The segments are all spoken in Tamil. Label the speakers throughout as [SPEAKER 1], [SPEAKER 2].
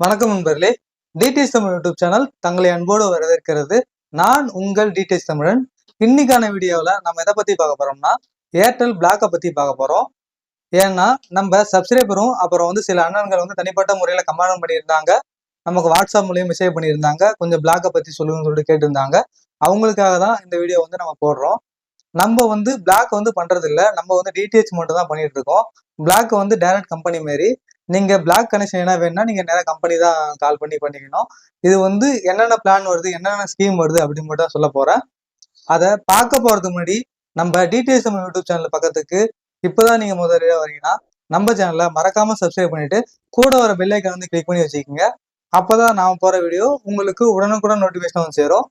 [SPEAKER 1] வணக்கம் நண்பர்களே. டிடிஎஸ் தமிழ் யூடியூப் சேனல் தங்களை அன்போடு வரவேற்கிறது. நான் உங்கள் டிடிஎஸ் தமிழன். இன்னைக்கான வீடியோவில் நம்ம எதை பற்றி பார்க்க போகிறோம்னா ஏர்டெல் பிளாக்கை பற்றி பார்க்க போகிறோம் ஏன்னா நம்ம சப்ஸ்கிரைபரும் அப்புறம் வந்து சில அண்ணன்கள் வந்து தனிப்பட்ட முறையில் கமெண்ட் பண்ணியிருந்தாங்க. நமக்கு வாட்ஸ்அப் மூலியம் மெசேஜ் பண்ணியிருந்தாங்க. கொஞ்சம் பிளாக்கை பற்றி சொல்லுங்கன்னு சொல்லிட்டு கேட்டிருந்தாங்க. அவங்களுக்காக தான் இந்த வீடியோ வந்து நம்ம போடுறோம். நம்ம வந்து பிளாக் வந்து பண்ணுறது இல்லை நம்ம வந்து டிடிஹெச் மட்டும் தான் பண்ணிட்டு இருக்கோம். பிளாக் வந்து டைரக்ட் கம்பெனி மாரி நீங்க பிளாக் கனெக்ஷன் என்ன வேணும்னா நீங்க நேரா கம்பெனி தான் கால் பண்ணி பண்ணிக்கணும். இது வந்து என்னென்ன பிளான் வருது என்னென்ன ஸ்கீம் வருது அப்படின்னு மட்டும் சொல்ல போறேன். அதை பார்க்க போறதுக்கு முன்னாடி நம்ம டிடிஎஸ் யூடியூப் சேனல் பக்கத்துக்கு இப்போதான் நீங்க முதல்ல வரீங்கன்னா நம்ம சேனலை மறக்காம சப்ஸ்கிரைப் பண்ணிட்டு கூட வர பெல் வந்து கிளிக் பண்ணி வச்சுக்கோங்க. அப்போதான் நான் போற வீடியோ உங்களுக்கு உடனுக்குடன் நோட்டிபிகேஷன் வந்து சேரும்.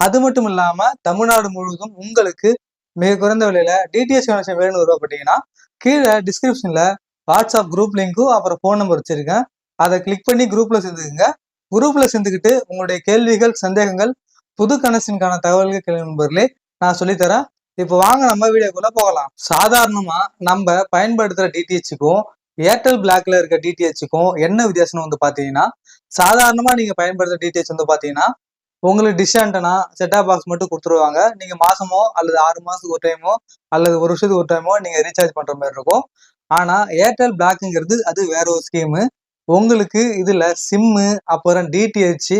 [SPEAKER 1] அது மட்டும் இல்லாம தமிழ்நாடு முழுவதும் உங்களுக்கு மிக குறைந்த விலையில டிடிஎஸ் கனெக்ஷன் வேணும்னு உருவப்பட்டீங்கன்னா கீழே டிஸ்கிரிப்ஷன்ல வாட்ஸ்அப் குரூப் லிங்க்கும் அப்புறம் ஃபோன் நம்பர் வச்சிருக்கேன். அதை கிளிக் பண்ணி குரூப்ல சேர்ந்துக்குங்க. குரூப்ல சேர்ந்துக்கிட்டு உங்களுடைய கேள்விகள் சந்தேகங்கள் புது கனெக்ஷனுக்கான தகவல்கள் கேள்வி நண்பர்களே நான் சொல்லித்தரேன். இப்போ வாங்க நம்ம வீடியோக்குள்ள போகலாம். சாதாரணமா நம்ம பயன்படுத்துற டிடிஹெச்சுக்கும் ஏர்டெல் பிளாக்ல இருக்க டிடிஹெச்சுக்கும் என்ன வித்தியாசம் வந்து பாத்தீங்கன்னா சாதாரணமா நீங்க பயன்படுத்துற டிடிஹெச் வந்து பாத்தீங்கன்னா உங்களுக்கு டிஷ் ஆண்டனா செட்டா பாக்ஸ் மட்டும் கொடுத்துருவாங்க. நீங்க மாசமோ அல்லது ஆறு மாசத்துக்கு ஒரு டைமோ அல்லது ஒரு வருஷத்துக்கு ஒரு டைமோ நீங்க ரீசார்ஜ் பண்ற மாதிரி இருக்கும். ஆனா ஏர்டெல் பிளாக்குங்கிறது அது வேற ஒரு ஸ்கீமு உங்களுக்கு இதுல சிம்மு அப்புறம் டிடிஹெச்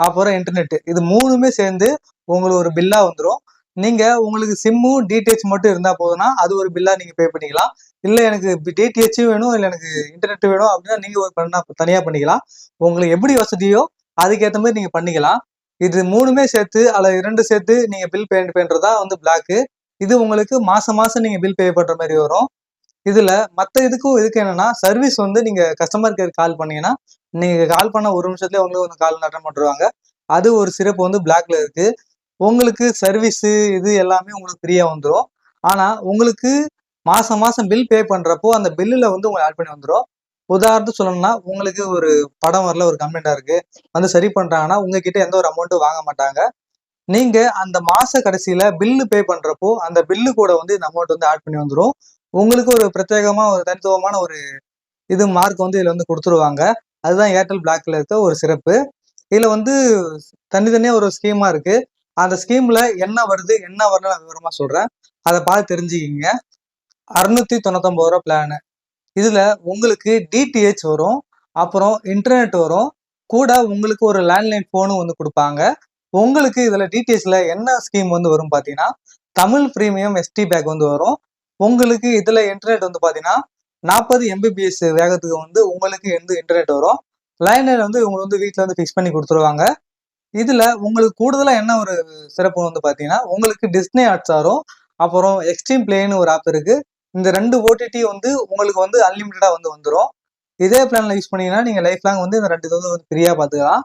[SPEAKER 1] அப்புறம் இன்டர்நெட் இது மூணுமே சேர்ந்து உங்களுக்கு ஒரு பில்லா வந்துடும் நீங்க உங்களுக்கு சிம்மும் டிடிஹெச் மட்டும் இருந்தா போதும்னா அது ஒரு பில்லா நீங்க பே பண்ணிக்கலாம். இல்ல எனக்கு டிடிஹெச் வேணும் இல்ல எனக்கு இன்டர்நெட் வேணும் அப்படின்னா நீங்க ஒரு பண்ணா தனியா பண்ணிக்கலாம். உங்களுக்கு எப்படி வசதியோ அதுக்கேற்ற மாதிரி நீங்க பண்ணிக்கலாம். இது மூணுமே சேர்த்து அல்லது இரண்டு சேர்த்து நீங்க பில் பே பண்றதா வந்து பிளாக்கு இது உங்களுக்கு மாசம் மாசம் நீங்க பில் பே பண்ற மாதிரி வரும். இதுல மத்த இதுக்கும் இதுக்கு என்னன்னா சர்வீஸ் வந்து நீங்க கஸ்டமர் கேர் கால் பண்ணீங்கன்னா நீங்க கால் பண்ண ஒரு நிமிஷத்துல உங்களுக்கு வந்து கால் அட்டன் பண்ணுவாங்க. அது ஒரு சிறப்பு வந்து பிளாக்ல இருக்கு. உங்களுக்கு சர்வீஸ் இது எல்லாமே உங்களுக்கு ஃப்ரீயா வந்துடும் ஆனா உங்களுக்கு மாசம் மாசம் பில் பே பண்றப்போ அந்த பில்லுல வந்து உங்களுக்கு ஆட் பண்ணி வந்துடும் உதாரணத்துக்கு சொல்லணும்னா உங்களுக்கு ஒரு படம் வரல ஒரு கம்ப்ளைண்டா இருக்கு. வந்து சரி பண்றாங்கன்னா உங்ககிட்ட எந்த ஒரு அமௌண்ட்டும் வாங்க மாட்டாங்க. நீங்க அந்த மாச கடைசியில பில்லு பே பண்றப்போ அந்த பில்லு கூட வந்து இந்த அமௌண்ட் வந்து ஆட் பண்ணி வந்துடும் உங்களுக்கு ஒரு பிரத்யேகமாக ஒரு தனித்துவமான ஒரு இது மார்க் வந்து இதில் வந்து கொடுத்துருவாங்க. அதுதான் ஏர்டெல் பிளாக்ல இருக்க ஒரு சிறப்பு. இதில் வந்து தனித்தனியாக ஒரு ஸ்கீமாக இருக்குது அந்த ஸ்கீமில் என்ன வருது என்ன வரல நான் விவரமாக சொல்கிறேன் அதை பார்த்து தெரிஞ்சுக்கிங்க. அறுநூத்தி தொண்ணூத்தொம்பது ரூபா பிளானு இதில் உங்களுக்கு டிடிஹெச் வரும். அப்புறம் இன்டர்நெட் வரும். கூட உங்களுக்கு ஒரு லேண்ட்லைன் ஃபோனும் வந்து கொடுப்பாங்க. உங்களுக்கு இதில் டிடிஹெச்சில் என்ன ஸ்கீம் வந்து வரும் பார்த்தீங்கன்னா தமிழ் ப்ரீமியம் எஸ்டி பேக் வந்து வரும். உங்களுக்கு இதுல இன்டர்நெட் வந்து பாத்தீங்கன்னா நாற்பது எம்பிபிஎஸ் வேகத்துக்கு வந்து உங்களுக்கு வந்து இன்டர்நெட் வரும். லைனர் வந்து இவங்க வந்து வீட்டில் வந்து ஃபிக்ஸ் பண்ணி கொடுத்துருவாங்க. இதுல உங்களுக்கு கூடுதலா என்ன ஒரு சிறப்பு வந்து பாத்தீங்கன்னா உங்களுக்கு டிஸ்னே ஹாட்ஸ்டாரும் அப்புறம் எக்ஸ்ட்ரீம் பிளேன்னு ஒரு ஆப் இருக்கு. இந்த ரெண்டு ஓடிடி வந்து உங்களுக்கு வந்து அன்லிமிட்டடா வந்து வந்துடும் இதே பிளான்ல யூஸ் பண்ணீங்கன்னா நீங்க லைஃப் லாங் வந்து இந்த ரெண்டு இது வந்து ஃப்ரீயா பாத்துக்கலாம்.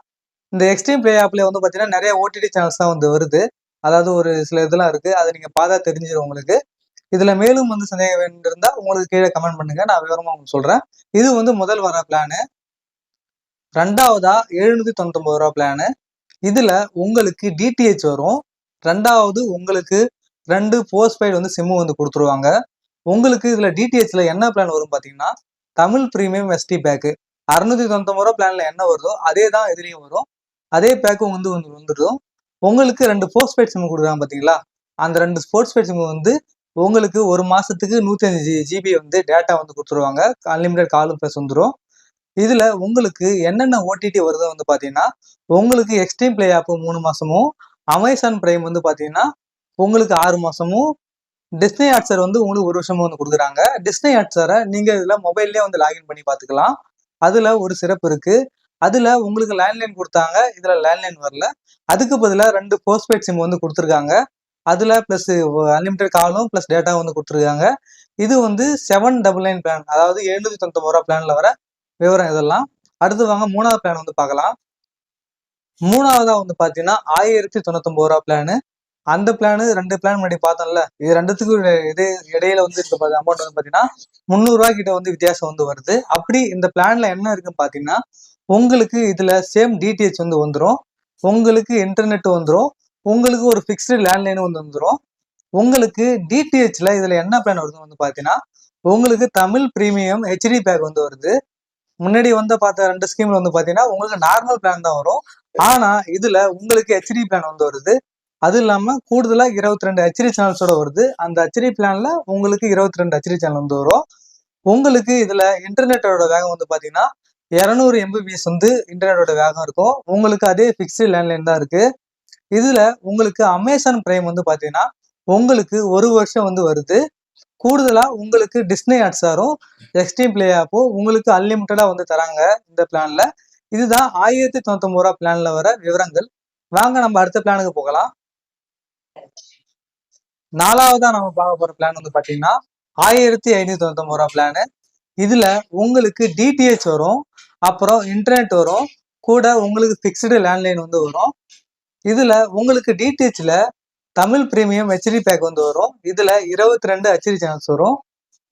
[SPEAKER 1] இந்த எக்ஸ்ட்ரீம் பிளே ஆப்ல வந்து பாத்தீங்கன்னா நிறைய ஓடிடி சேனல்ஸ் தான் வந்து வருது. அதாவது ஒரு சில இதெல்லாம் இருக்கு. அதை நீங்க பார்த்தா தெரிஞ்சிடும் உங்களுக்கு. இதுல மேலும் வந்து சந்தேகம் வேணும் இருந்தா உங்களுக்கு கீழே கமெண்ட் பண்ணுங்க. நான் விவரமா உங்களுக்கு சொல்றேன். இது வந்து முதல் வர பிளானு ரெண்டாவதா எழுநூத்தி தொண்ணூத்தி ரூபா பிளானு இதுல உங்களுக்கு டிடிஹெச் வரும். ரெண்டாவது உங்களுக்கு ரெண்டு போஸ்ட் பெய்டு வந்து சிம்மு வந்து கொடுத்துருவாங்க. உங்களுக்கு இதுல டிடிஹெச்ல என்ன பிளான் வரும் பாத்தீங்கன்னா தமிழ் பிரீமியம் எஸ்டி பேக்கு அறுநூத்தி தொண்ணூத்தி ரூபா பிளான்ல என்ன வருதோ அதே தான் இதுலயும் வரும். அதே பேக்கும் வந்து வந்துடும் உங்களுக்கு ரெண்டு போஸ்ட் பெய்ட் சிம் கொடுக்குறாங்க பாத்தீங்களா அந்த ரெண்டு ஸ்போர்ட்ஸ் பெய்ட் சிம் வந்து உங்களுக்கு ஒரு மாதத்துக்கு நூற்றி அஞ்சு ஜிபி வந்து டேட்டா வந்து கொடுத்துருவாங்க. அன்லிமிடெட் காலும் ப்ளஸ் வந்துடும் இதில் உங்களுக்கு என்னென்ன ஓடிடி வருதோ வந்து பார்த்தீங்கன்னா உங்களுக்கு எக்ஸ்ட்ரீம் பிளே ஆப் மூணு மாதமும் அமேசான் பிரைம் வந்து பார்த்தீங்கன்னா உங்களுக்கு ஆறு மாதமும் டிஸ்னி ஹாட்ஸ்டார் வந்து உங்களுக்கு ஒரு வருஷமும் வந்து கொடுக்குறாங்க. டிஸ்னி ஹாட்ஸ்டாரை நீங்கள் இதில் மொபைல்லே வந்து லாகின் பண்ணி பார்த்துக்கலாம் அதில் ஒரு சிறப்பு இருக்குது அதில் உங்களுக்கு லேண்ட்லைன் கொடுத்தாங்க. இதில் லேண்ட்லைன் வரல. அதுக்கு பதிலாக ரெண்டு போஸ்ட்பெய்ட் சிம் வந்து கொடுத்துருக்காங்க. அதில் ப்ளஸ் அன்லிமிட்டட் காலும் ப்ளஸ் டேட்டா வந்து கொடுத்துருக்காங்க. இது வந்து செவன் டபுள் நைன் பிளான் அதாவது எழுநூத்தி தொண்ணூத்தொம்பது ரூபா பிளான்ல வர விவரம் இதெல்லாம். அடுத்து வாங்க மூணாவது பிளான் வந்து பார்க்கலாம். மூணாவதா வந்து பார்த்தீங்கன்னா ஆயிரத்தி தொண்ணூத்தொன்பது ரூபா பிளானு அந்த பிளானு ரெண்டு பிளான் முன்னாடி பார்த்தோம்ல இது ரெண்டுத்துக்கும் இது இடையில வந்து இந்த அமௌண்ட் வந்து பார்த்தீங்கன்னா முந்நூறு கிட்ட வந்து வித்தியாசம் வந்து வருது. அப்படி இந்த பிளான்ல என்ன இருக்குன்னு பார்த்தீங்கன்னா உங்களுக்கு இதுல சேம் டிடிஹெச் வந்து வந்துடும் உங்களுக்கு இன்டர்நெட் வந்துடும் உங்களுக்கு ஒரு ஃபிக்ஸ்டு லேண்ட்லைன் வந்து வந்துடும் உங்களுக்கு டிடிஹெச்ல இதில் என்ன பிளான் வருது வந்து பார்த்தீங்கன்னா உங்களுக்கு தமிழ் ப்ரீமியம் ஹெச்டி பேக் வந்து வருது. முன்னாடி வந்து பார்த்த ரெண்டு ஸ்கீம்ல வந்து பார்த்தீங்கன்னா உங்களுக்கு நார்மல் பிளான் தான் வரும். ஆனால் இதில் உங்களுக்கு ஹெச்டி பிளான் வந்து வருது. அது இல்லாமல் கூடுதலாக இருபத்தி ரெண்டு ஹெச்டி சேனல்ஸோட வருது. அந்த ஹெச்டி பிளானில் உங்களுக்கு இருபத்தி ரெண்டு ஹெச்டி சேனல் வந்து வரும். உங்களுக்கு இதில் இன்டர்நெட்டோட வேகம் வந்து பார்த்தீங்கன்னா இரநூறு எம்பிபிஎஸ் வந்து இன்டர்நெட்டோட வேகம் இருக்கும். உங்களுக்கு அதே ஃபிக்ஸ்டு லேண்ட்லைன் தான் இருக்குது இதுல உங்களுக்கு அமேசான் பிரைம் வந்து பாத்தீங்கன்னா உங்களுக்கு ஒரு வருஷம் வந்து வருது. கூடுதலா உங்களுக்கு டிஸ்னி ஹாட்ஸ்டாரும் எக்ஸ்ட்ரீம் பிளே ஆப்போ உங்களுக்கு அன்லிமிட்டடா வந்து தராங்க இந்த பிளான்ல இதுதான் ஆயிரத்தி தொண்ணூத்தி ரூபா பிளான்ல வர விவரங்கள். வாங்க நம்ம அடுத்த பிளானுக்கு போகலாம். நாலாவதா நம்ம பார்க்க போற பிளான் வந்து பாத்தீங்கன்னா ஆயிரத்தி ஐநூத்தி தொண்ணூத்தி ரூபா பிளானு இதுல உங்களுக்கு டிடிஹெச் வரும் அப்புறம் இன்டர்நெட் வரும் கூட உங்களுக்கு ஃபிக்ஸ்டு லேண்ட்லைன் வந்து வரும். இதுல உங்களுக்கு டிடிஹெச்ல தமிழ் பிரீமியம் ஹெச்டி பேக் வந்து வரும். இதுல இருபத்தி ரெண்டு ஹெச்டி சேனல்ஸ் வரும்.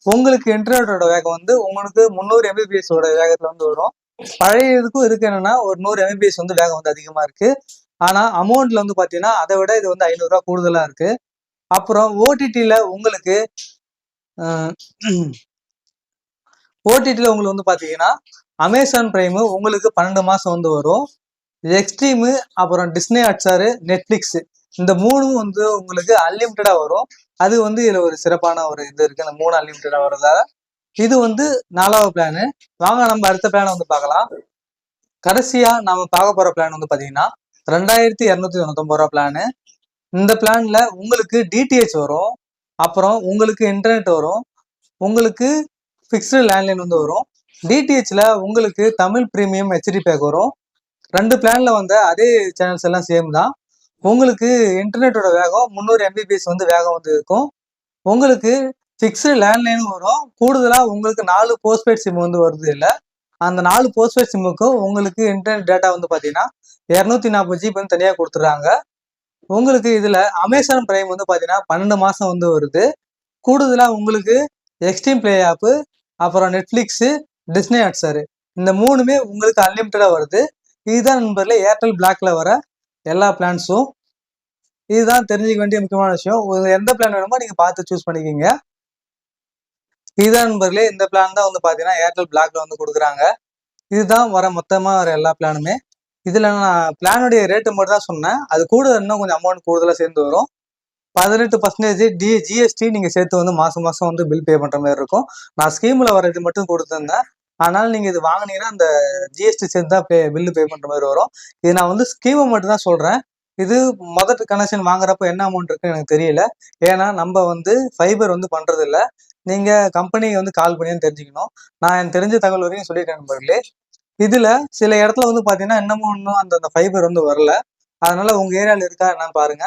[SPEAKER 1] உங்களுக்கு இன்டர்நெட்டோட வேகம் வந்து உங்களுக்கு முந்நூறு எம்பிபிஎஸ் வேகத்துல வந்து வரும். பழைய இதுக்கும் இருக்கு என்னன்னா ஒரு நூறு எம்பிபிஎஸ் வந்து வேகம் வந்து அதிகமா இருக்கு. ஆனா அமௌண்ட்ல வந்து பாத்தீங்கன்னா அதை விட இது வந்து ஐநூறுரூவா கூடுதலா இருக்கு. அப்புறம் ஓடிடியில உங்களுக்கு ஓடிடியில் உங்களுக்கு வந்து பாத்தீங்கன்னா அமேசான் பிரைமு உங்களுக்கு பன்னெண்டு மாசம் வந்து வரும். எக்ஸ்ட்ரீமு அப்புறம் டிஸ்னே ஹாட்ஸ்டாரு நெட்ஃப்ளிக்ஸு இந்த மூணும் வந்து உங்களுக்கு அன்லிமிட்டடாக வரும். அது வந்து இதில் ஒரு சிறப்பான ஒரு இது இருக்குது அந்த மூணு அன்லிமிட்டடாக வரதால இது வந்து நாலாவது பிளானு வாங்க நம்ம அடுத்த பிளானை வந்து பார்க்கலாம். கடைசியாக நாம் பார்க்க போகிற பிளான் வந்து பார்த்தீங்கன்னா ரெண்டாயிரத்தி இரநூத்தி தொண்ணூத்தொம்பது ரூபா பிளானு இந்த பிளானில் உங்களுக்கு டிடிஹெச் வரும். அப்புறம் உங்களுக்கு இன்டர்நெட் வரும். உங்களுக்கு ஃபிக்ஸ்டு லேண்ட்லைன் வந்து வரும். டிடிஹெச்ல உங்களுக்கு தமிழ் ப்ரீமியம் ஹெச்டி பேக் வரும். ரெண்டு பிளான்ல வந்த அதே சேனல்ஸ் எல்லாம் சேம் தான். உங்களுக்கு இன்டர்நெட்டோட வேகம் முந்நூறு எம்பிபிஎஸ் வந்து வேகம் வந்து இருக்கும். உங்களுக்கு ஃபிக்ஸ்டு லேண்ட்லைன் வரும். கூடுதலாக உங்களுக்கு நாலு போஸ்ட்பெய்ட் சிம் வந்து வருது இல்லை. அந்த நாலு போஸ்ட்பெய்ட் சிம்முக்கும் உங்களுக்கு இன்டர்நெட் டேட்டா வந்து பார்த்தீங்கன்னா இரநூத்தி நாற்பது ஜிபி வந்து தனியாக கொடுத்துட்றாங்க. உங்களுக்கு இதில் அமேசான் பிரைம் வந்து பார்த்தீங்கன்னா பன்னெண்டு மாதம் வந்து வருது. கூடுதலாக உங்களுக்கு எக்ஸ்ட்ரீம் பிளே ஆப்பு அப்புறம் நெட்ஃப்ளிக்ஸு டிஸ்னி ஹாட்ஸ்டாரு இந்த மூணுமே உங்களுக்கு அன்லிமிட்டடாக வருது. இதுதான் நண்பர்களே ஏர்டெல் பிளாக்ல வர எல்லா பிளான்ஸும் இதுதான் தெரிஞ்சுக்க வேண்டிய முக்கியமான விஷயம். எந்த பிளான் வேணுமோ நீங்க பார்த்து சூஸ் பண்ணிக்கிங்க. இதுதான் நண்பர்களே இந்த பிளான் தான் வந்து பாத்தீங்கன்னா ஏர்டெல் பிளாக்ல வந்து கொடுக்குறாங்க. இதுதான் வர மொத்தமா வர எல்லா பிளானுமே இதுல நான் பிளானுடைய ரேட்டு மட்டும் தான் சொன்னேன். அது கூட இன்னும் கொஞ்சம் அமௌண்ட் கூடுதலா சேர்ந்து வரும். பதினெட்டு பர்சன்டேஜ் டி ஜிஎஸ்டி நீங்க சேர்த்து வந்து மாசம் மாசம் வந்து பில் பே பண்ற மாதிரி இருக்கும். நான் ஸ்கீம்ல வர இது மட்டும் கொடுத்துருந்தேன். ஆனால் நீங்க இது வாங்கினீங்கன்னா அந்த ஜிஎஸ்டி சேர்ந்து தான் பே பில்லு பே பண்ற மாதிரி வரும். இது நான் வந்து ஸ்கீமை மட்டும் தான் சொல்றேன். இது முதல் கனெக்ஷன் வாங்குறப்ப என்ன அமௌண்ட் இருக்குன்னு எனக்கு தெரியல. ஏன்னா நம்ம வந்து ஃபைபர் வந்து பண்றது இல்ல நீங்க கம்பெனிக்கு வந்து கால் பண்ணி தெரிஞ்சுக்கணும். நான் எனக்கு தெரிஞ்ச தகவல் வரையும் சொல்லிட்டேன் நண்பர்களே. இதுல சில இடத்துல வந்து பாத்தீங்கன்னா இன்னமும் இன்னும் அந்த அந்த ஃபைபர் வந்து வரல. அதனால உங்க ஏரியாவில் இருக்கா என்னன்னு பாருங்க.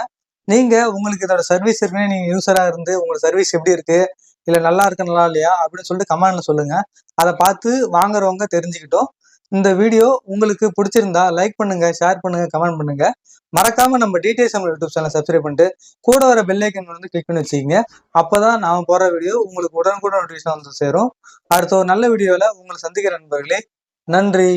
[SPEAKER 1] நீங்க உங்களுக்கு இதோட சர்வீஸ் இருக்குன்னு நீங்க யூசரா இருந்து உங்களோட சர்வீஸ் எப்படி இருக்கு? இல்லை நல்லா இருக்கு நல்லா இல்லையா? அப்படின்னு சொல்லிட்டு கமெண்ட்ல சொல்லுங்க. அதை பார்த்து வாங்குறவங்க தெரிஞ்சுக்கிட்டோம். இந்த வீடியோ உங்களுக்கு பிடிச்சிருந்தா லைக் பண்ணுங்க ஷேர் பண்ணுங்க கமெண்ட் பண்ணுங்க. மறக்காம நம்ம டீடைல்ஸ் நம்ம யூடியூப் சேனல் சப்ஸ்கிரைப் பண்ணிட்டு கூட வர பெல்லைக்கன் வந்து கிளிக் பண்ணி வச்சுக்கோங்க. அப்பதான் நாம போற வீடியோ உங்களுக்கு உடனுக்குடன் நோட்டிஃபிகேஷன் வந்து சேரும். அடுத்த ஒரு நல்ல வீடியோவில் உங்களை சந்திக்கிற நண்பர்களே நன்றி.